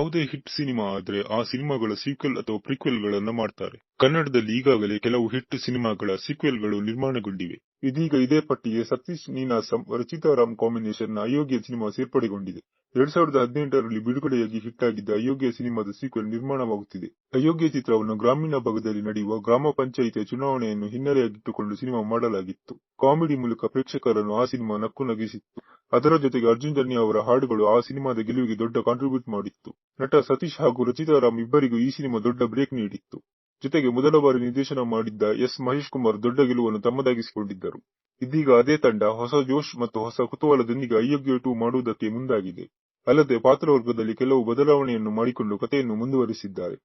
ಯಾವುದೇ hit cinema ಆದ್ರೆ ಆ ಸಿನಿಮಾಗಳ ಸೀಕ್ವೆಲ್ ಅಥವಾ ಪ್ರಿಕ್ವೆಲ್ ಗಳನ್ನ ಮಾಡ್ತಾರೆ. ಕನ್ನಡದಲ್ಲಿ ಈಗಾಗಲೇ ಕೆಲವು ಹಿಟ್ ಸಿನಿಮಾಗಳ ಸೀಕ್ವೆಲ್ಗಳು ನಿರ್ಮಾಣಗೊಂಡಿವೆ. ಇದೀಗ ಇದೇ ಪಟ್ಟಿಗೆ ಸತೀಶ್ ನೀನಾಸಂ ರಚಿತಾ ರಾಮ್ ಕಾಂಬಿನೇಷನ್ನ ಅಯೋಗ್ಯ ಸಿನಿಮಾ ಸೇರ್ಪಡೆಗೊಂಡಿದೆ. ಎರಡ್ ಸಾವಿರದ ಹದಿನೆಂಟರಲ್ಲಿ ಬಿಡುಗಡೆಯಾಗಿ ಹಿಟ್ ಆಗಿದ್ದ ಅಯೋಗ್ಯ ಸಿನಿಮಾದ ಸೀಕ್ವೆಲ್ ನಿರ್ಮಾಣವಾಗುತ್ತಿದೆ. ಅಯೋಗ್ಯ ಚಿತ್ರವನ್ನು ಗ್ರಾಮೀಣ ಭಾಗದಲ್ಲಿ ನಡೆಯುವ ಗ್ರಾಮ ಪಂಚಾಯಿತಿಯ ಚುನಾವಣೆಯನ್ನು ಹಿನ್ನೆಲೆಯಾಗಿಟ್ಟುಕೊಂಡು ಸಿನಿಮಾ ಮಾಡಲಾಗಿತ್ತು. ಕಾಮಿಡಿ ಮೂಲಕ ಪ್ರೇಕ್ಷಕರನ್ನು ಆ ಸಿನಿಮಾ ನಕ್ಕು ನಗಿಸಿತ್ತು. ಅದರ ಜೊತೆಗೆ ಅರ್ಜುನ್ ಜನ್ಯ ಅವರ ಹಾಡುಗಳು ಆ ಸಿನಿಮಾದ ಗೆಲುವಿಗೆ ದೊಡ್ಡ ಕಾಂಟ್ರಿಬ್ಯೂಟ್ ಮಾಡಿತ್ತು. ನಟ ಸತೀಶ್ ಹಾಗೂ ರಚಿತಾ ರಾಮ್ ಇಬ್ಬರಿಗೂ ಈ ಸಿನಿಮಾ ದೊಡ್ಡ ಬ್ರೇಕ್ ನೀಡಿತ್ತು. ಜೊತೆಗೆ ಮೊದಲ ಬಾರಿ ನಿರ್ದೇಶನ ಮಾಡಿದ್ದ ಎಸ್ ಮಹೇಶ್ ಕುಮಾರ್ ದೊಡ್ಡ ಗೆಲುವನ್ನು ತಮ್ಮದಾಗಿಸಿಕೊಂಡಿದ್ದರು. ಇದೀಗ ಅದೇ ತಂಡ ಹೊಸ ಜೋಶ್ ಮತ್ತು ಹೊಸ ಕುತೂಹಲದೊಂದಿಗೆ ಅಯೋಗ್ಯ ಟೂ ಮಾಡುವುದಕ್ಕೆ ಮುಂದಾಗಿದೆ. ಅಲ್ಲದೆ ಪಾತ್ರವರ್ಗದಲ್ಲಿ ಕೆಲವು ಬದಲಾವಣೆಯನ್ನು ಮಾಡಿಕೊಂಡು ಕಥೆಯನ್ನು ಮುಂದುವರಿಸಿದ್ದಾರೆ.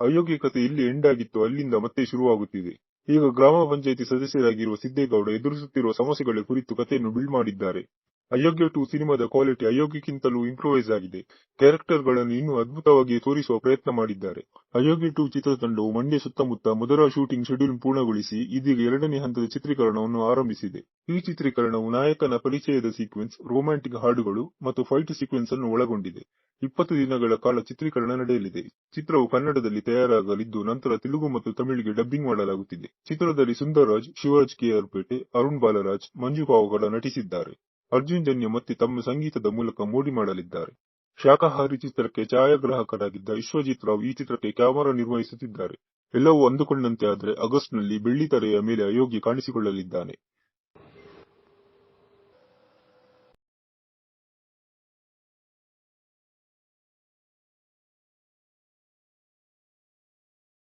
ಅಯೋಗ್ಯ ಕಥೆ ಇಲ್ಲಿ ಎಂಡ್ ಆಗಿತ್ತು ಅಲ್ಲಿಂದ ಮತ್ತೆ ಶುರುವಾಗುತ್ತಿದೆ. ಈಗ ಗ್ರಾಮ ಪಂಚಾಯಿತಿ ಸದಸ್ಯರಾಗಿರುವ ಸಿದ್ದೇಗೌಡ ಎದುರಿಸುತ್ತಿರುವ ಸಮಸ್ಯೆಗಳ ಕುರಿತು ಕಥೆಯನ್ನು ಬಿಲ್ಡ್ ಮಾಡಿದ್ದಾರೆ. ಅಯೋಗ್ಯ ಟು ಸಿನಿಮಾದ ಕ್ವಾಲಿಟಿ ಅಯೋಗ್ಯಕ್ಕಿಂತಲೂ ಇಂಪ್ರೂವೈಸ್ ಆಗಿದೆ. ಕ್ಯಾರೆಕ್ಟರ್ಗಳನ್ನು ಇನ್ನೂ ಅದ್ಭುತವಾಗಿ ತೋರಿಸುವ ಪ್ರಯತ್ನ ಮಾಡಿದ್ದಾರೆ. ಅಯೋಗ್ಯ ಟು ಚಿತ್ರತಂಡವು ಮಂಡ್ಯ ಸುತ್ತಮುತ್ತ ಮೊದಲ ಶೂಟಿಂಗ್ ಶೆಡ್ಯೂಲ್ ಪೂರ್ಣಗೊಳಿಸಿ, ಇದೀಗ ಎರಡನೇ ಹಂತದ ಚಿತ್ರೀಕರಣವನ್ನು ಆರಂಭಿಸಿದೆ. ಈ ಚಿತ್ರೀಕರಣವು ನಾಯಕನ ಪರಿಚಯದ ಸೀಕ್ವೆನ್ಸ್, ರೋಮ್ಯಾಂಟಿಕ್ ಹಾಡುಗಳು ಮತ್ತು ಫೈಟ್ ಸೀಕ್ವೆನ್ಸ್ ಅನ್ನು ಒಳಗೊಂಡಿದೆ. ಇಪ್ಪತ್ತು ದಿನಗಳ ಕಾಲ ಚಿತ್ರೀಕರಣ ನಡೆಯಲಿದೆ. ಚಿತ್ರವು ಕನ್ನಡದಲ್ಲಿ ತಯಾರಾಗಲಿದ್ದು, ನಂತರ ತೆಲುಗು ಮತ್ತು ತಮಿಳಿಗೆ ಡಬ್ಬಿಂಗ್ ಮಾಡಲಾಗುತ್ತಿದೆ. ಚಿತ್ರದಲ್ಲಿ ಸುಂದರ್ರಾಜ್, ಶಿವರಾಜ್ ಕೆಆರ್ಪೇಟೆ ಅರುಣ್ ಬಾಲರಾಜ್, ಮಂಜು ಪಾವಗಡ ನಟಿಸಿದ್ದಾರೆ. ಅರ್ಜುನ್ ಜನ್ಯ ಮತ್ತೆ ತಮ್ಮ ಸಂಗೀತದ ಮೂಲಕ ಮೋಡಿ ಮಾಡಲಿದ್ದಾರೆ. ಶಾಖಾಹಾರಿ ಚಿತ್ರಕ್ಕೆ ಛಾಯಾಗ್ರಾಹಕರಾಗಿದ್ದ ವಿಶ್ವಜಿತ್ ರಾವ್ ಈ ಚಿತ್ರಕ್ಕೆ ಕ್ಯಾಮರಾ ನಿರ್ವಹಿಸುತ್ತಿದ್ದಾರೆ. ಎಲ್ಲವೂ ಅಂದುಕೊಂಡಂತೆ ಆದರೆ ಆಗಸ್ಟ್ನಲ್ಲಿ ಬೆಳ್ಳಿತೆರೆಯ ಮೇಲೆ ಅಯೋಗ್ಯ ಕಾಣಿಸಿಕೊಳ್ಳಲಿದ್ದಾನೆ.